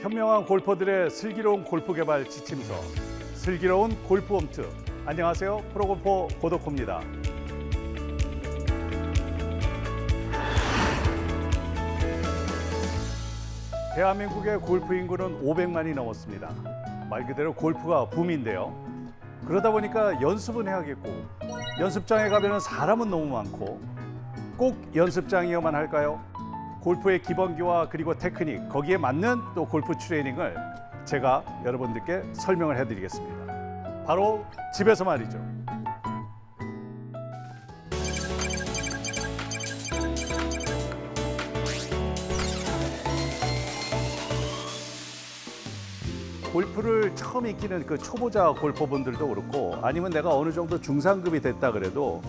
현명한 골퍼들의 슬기로운 골프 개발 지침서 슬기로운 골프 홈트. 안녕하세요. 프로골퍼 고덕호입니다. 대한민국의 골프 인구는 500만이 넘었습니다. 말 그대로 골프가 붐인데요. 그러다 보니까 연습은 해야겠고 연습장에 가면 사람은 너무 많고 꼭 연습장이어만 할까요? 골프의 기본기와 그리고 테크닉 거기에 맞는 또 골프 트레이닝을 제가 여러분들께 설명을 해드리겠습니다. 바로 집에서 말이죠. 골프를 처음 익히는 그 초보자 골퍼분들도 그렇고 아니면 내가 어느 정도 중상급이 됐다 그래도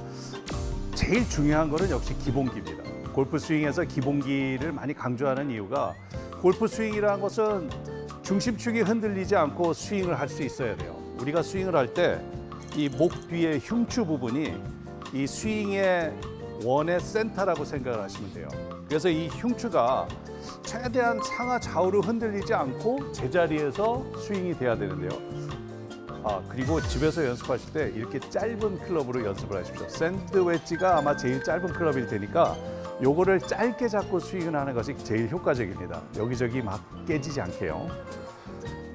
제일 중요한 거는 역시 기본기입니다. 골프 스윙에서 기본기를 많이 강조하는 이유가 골프 스윙이라는 것은 중심축이 흔들리지 않고 스윙을 할 수 있어야 돼요. 우리가 스윙을 할 때 이 목 뒤에 흉추 부분이 이 스윙의 원의 센터라고 생각을 하시면 돼요. 그래서 이 흉추가 최대한 상하 좌우로 흔들리지 않고 제자리에서 스윙이 돼야 되는데요. 아 그리고 집에서 연습하실 때 이렇게 짧은 클럽으로 연습을 하십시오. 샌드 웨지가 아마 제일 짧은 클럽일 테니까 요거를 짧게 잡고 스윙을 하는 것이 제일 효과적입니다. 여기저기 막 깨지지 않게요.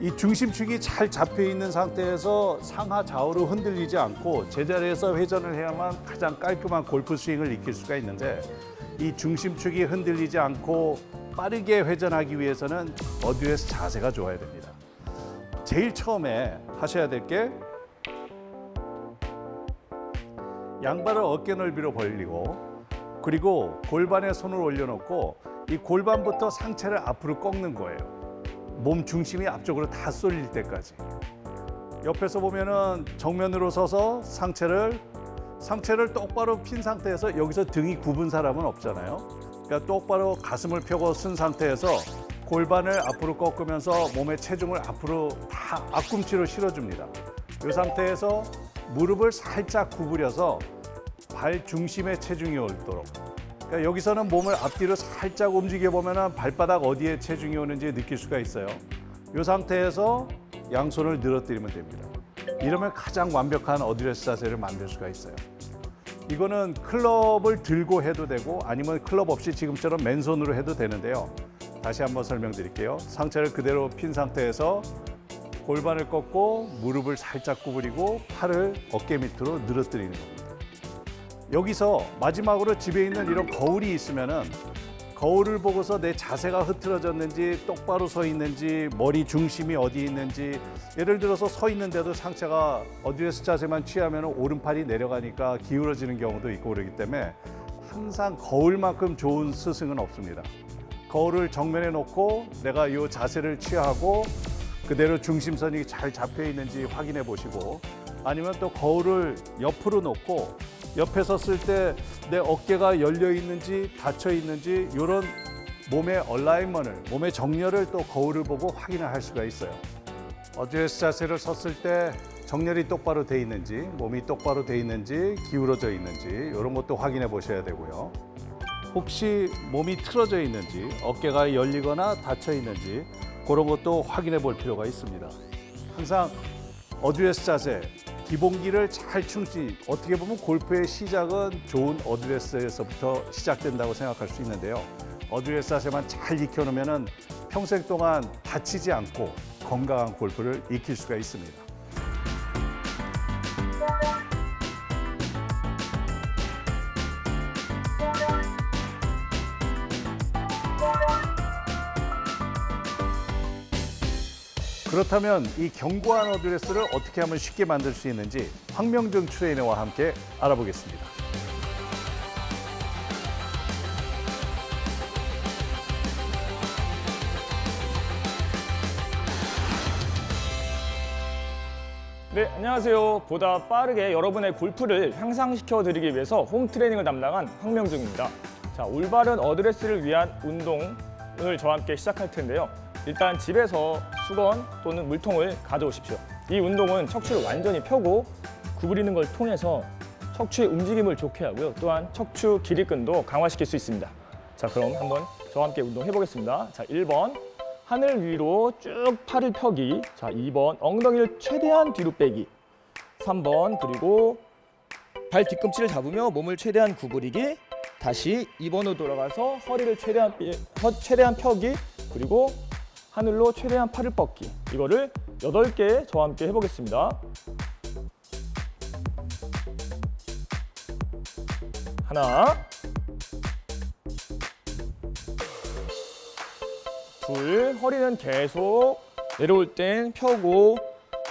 이 중심축이 잘 잡혀 있는 상태에서 상하 좌우로 흔들리지 않고 제자리에서 회전을 해야만 가장 깔끔한 골프 스윙을 익힐 수가 있는데 이 중심축이 흔들리지 않고 빠르게 회전하기 위해서는 어드레스 자세가 좋아야 됩니다. 제일 처음에 하셔야 될 게 양발을 어깨 넓이로 벌리고 그리고 골반에 손을 올려놓고 이 골반부터 상체를 앞으로 꺾는 거예요. 몸 중심이 앞쪽으로 다 쏠릴 때까지. 옆에서 보면은 정면으로 서서 상체를 상체를 똑바로 핀 상태에서 여기서 등이 굽은 사람은 없잖아요. 그러니까 똑바로 가슴을 펴고 쓴 상태에서 골반을 앞으로 꺾으면서 몸의 체중을 앞으로 다 앞꿈치로 실어줍니다. 이 상태에서 무릎을 살짝 구부려서 발 중심에 체중이 오도록. 그러니까 여기서는 몸을 앞뒤로 살짝 움직여 보면은 발바닥 어디에 체중이 오는지 느낄 수가 있어요. 이 상태에서 양손을 늘어뜨리면 됩니다. 이러면 가장 완벽한 어드레스 자세를 만들 수가 있어요. 이거는 클럽을 들고 해도 되고 아니면 클럽 없이 지금처럼 맨손으로 해도 되는데요. 다시 한번 설명드릴게요. 상체를 그대로 핀 상태에서 골반을 꺾고 무릎을 살짝 구부리고 팔을 어깨 밑으로 늘어뜨리는 겁니다. 여기서 마지막으로 집에 있는 이런 거울이 있으면은 거울을 보고서 내 자세가 흐트러졌는지 똑바로 서 있는지 머리 중심이 어디 있는지 예를 들어서 서 있는데도 상체가 어드레스 자세만 취하면 오른팔이 내려가니까 기울어지는 경우도 있고 그러기 때문에 항상 거울만큼 좋은 스승은 없습니다. 거울을 정면에 놓고 내가 이 자세를 취하고 그대로 중심선이 잘 잡혀 있는지 확인해 보시고 아니면 또 거울을 옆으로 놓고 옆에 섰을 때 내 어깨가 열려 있는지 닫혀 있는지 이런 몸의 얼라인먼을 몸의 정렬을 또 거울을 보고 확인을 할 수가 있어요. 어드레스 자세를 섰을 때 정렬이 똑바로 돼 있는지 몸이 똑바로 돼 있는지 기울어져 있는지 이런 것도 확인해 보셔야 되고요. 혹시 몸이 틀어져 있는지 어깨가 열리거나 닫혀 있는지 그런 것도 확인해 볼 필요가 있습니다. 항상 어드레스 자세 기본기를 잘 충실히 어떻게 보면 골프의 시작은 좋은 어드레스에서부터 시작된다고 생각할 수 있는데요. 어드레스 자세만 잘 익혀놓으면 평생 동안 다치지 않고 건강한 골프를 익힐 수가 있습니다. 그렇다면 이 견고한 어드레스를 어떻게 하면 쉽게 만들 수 있는지 황명준 트레이너와 함께 알아보겠습니다. 네, 안녕하세요. 보다 빠르게 여러분의 골프를 향상시켜 드리기 위해서 홈 트레이닝을 담당한 황명중입니다. 자, 올바른 어드레스를 위한 운동을 저와 함께 시작할 텐데요. 일단 집에서 수건 또는 물통을 가져오십시오. 이 운동은 척추를 완전히 펴고 구부리는 걸 통해서 척추의 움직임을 좋게 하고요. 또한 척추 길이끈도 강화시킬 수 있습니다. 자, 그럼 한번 저와 함께 운동해 보겠습니다. 자, 1번 하늘 위로 쭉 팔을 펴기. 자, 2번 엉덩이를 최대한 뒤로 빼기. 3번 그리고 발 뒤꿈치를 잡으며 몸을 최대한 구부리기. 다시 2번으로 돌아가서 허리를 최대한 최대한 펴기. 그리고 하늘로 최대한 팔을 뻗기. 이거를 8개 저와 함께 해보겠습니다. 하나, 둘, 허리는 계속 내려올 땐 펴고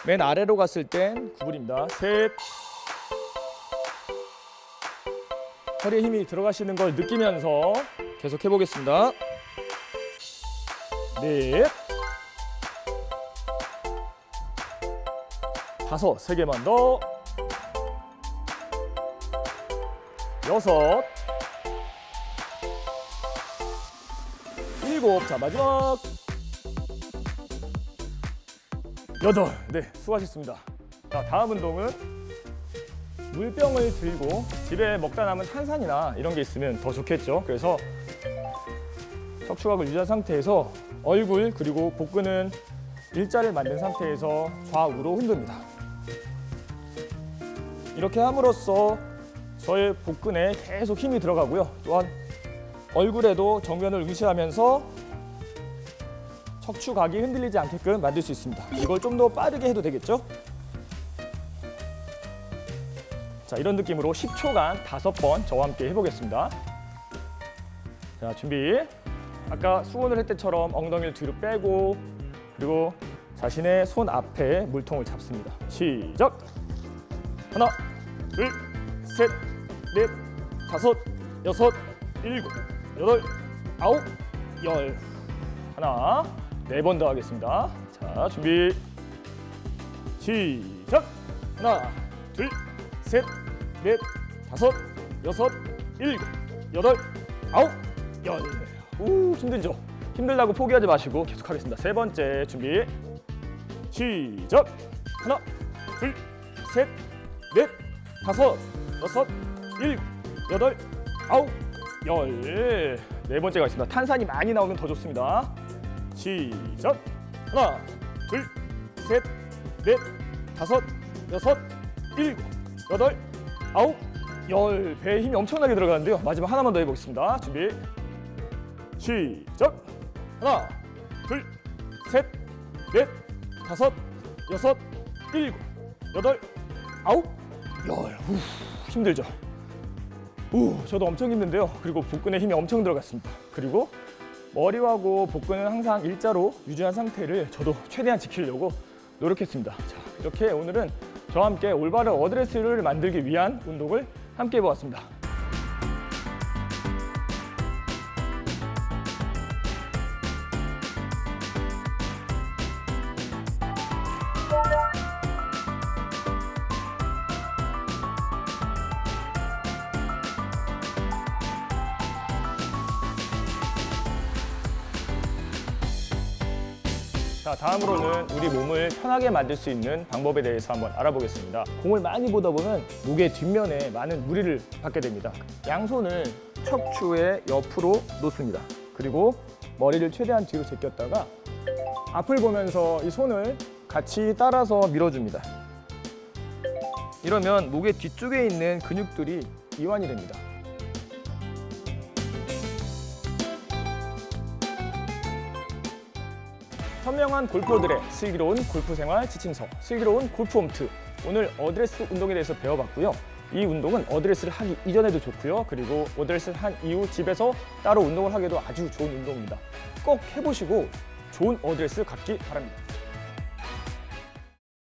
맨 아래로 갔을 땐 구부립니다. 셋, 허리에 힘이 들어가시는 걸 느끼면서 계속 해보겠습니다. 넷, 다섯, 세 개만 더. 여섯, 일곱, 자 마지막 여덟. 네, 수고하셨습니다. 자, 다음 운동은 물병을 들고 집에 먹다 남은 탄산이나 이런 게 있으면 더 좋겠죠. 그래서 척추각을 유지한 상태에서 얼굴 그리고 복근은 일자를 만든 상태에서 좌우로 흔듭니다. 이렇게 함으로써 저의 복근에 계속 힘이 들어가고요. 또한 얼굴에도 정면을 응시하면서 척추각이 흔들리지 않게끔 만들 수 있습니다. 이걸 좀 더 빠르게 해도 되겠죠? 자, 이런 느낌으로 10초간 다섯 번 저와 함께 해보겠습니다. 자, 준비. 아까 수건을 할 때처럼 엉덩이를 뒤로 빼고 그리고 자신의 손 앞에 물통을 잡습니다. 시작. 하나, 둘, 셋, 넷, 다섯, 여섯, 일곱, 여덟, 아홉, 열. 하나, 네 번 더 하겠습니다. 자, 준비. 시작. 하나, 둘, 셋, 넷, 다섯, 여섯, 일곱, 여덟, 아홉, 열. 오, 힘들죠? 힘들다고 포기하지 마시고 계속 하겠습니다. 세 번째 준비. 시작. 하나, 둘, 셋, 넷, 다섯, 여섯, 일곱, 여덟, 아홉, 열. 네 번째 가겠습니다. 탄산이 많이 나오면 더 좋습니다. 시작. 하나, 둘, 셋, 넷, 다섯, 여섯, 일곱, 여덟, 아홉, 열. 배에 힘이 엄청나게 들어가는데요. 마지막 하나만 더 해보겠습니다. 준비. 시작. 하나, 둘, 셋, 넷, 다섯, 여섯, 일곱, 여덟, 아홉, 열. 후, 힘들죠? 우, 저도 엄청 힘든데요. 그리고 복근에 힘이 엄청 들어갔습니다. 그리고 머리하고 복근은 항상 일자로 유지한 상태를 저도 최대한 지키려고 노력했습니다. 자, 이렇게 오늘은 저와 함께 올바른 어드레스를 만들기 위한 운동을 함께 해보았습니다. 자, 다음으로는 우리 몸을 편하게 만들 수 있는 방법에 대해서 한번 알아보겠습니다. 공을 많이 보다 보면 목의 뒷면에 많은 무리를 받게 됩니다. 양손을 척추의 옆으로 놓습니다. 그리고 머리를 최대한 뒤로 제꼈다가 앞을 보면서 이 손을 같이 따라서 밀어줍니다. 이러면 목의 뒤쪽에 있는 근육들이 이완이 됩니다. 현명한 골퍼들의 슬기로운 골프 생활 지침서, 슬기로운 골프 홈트. 오늘 어드레스 운동에 대해서 배워봤고요. 이 운동은 어드레스를 하기 이전에도 좋고요. 그리고 어드레스를 한 이후 집에서 따로 운동을 하기도 아주 좋은 운동입니다. 꼭 해보시고 좋은 어드레스 갖기 바랍니다.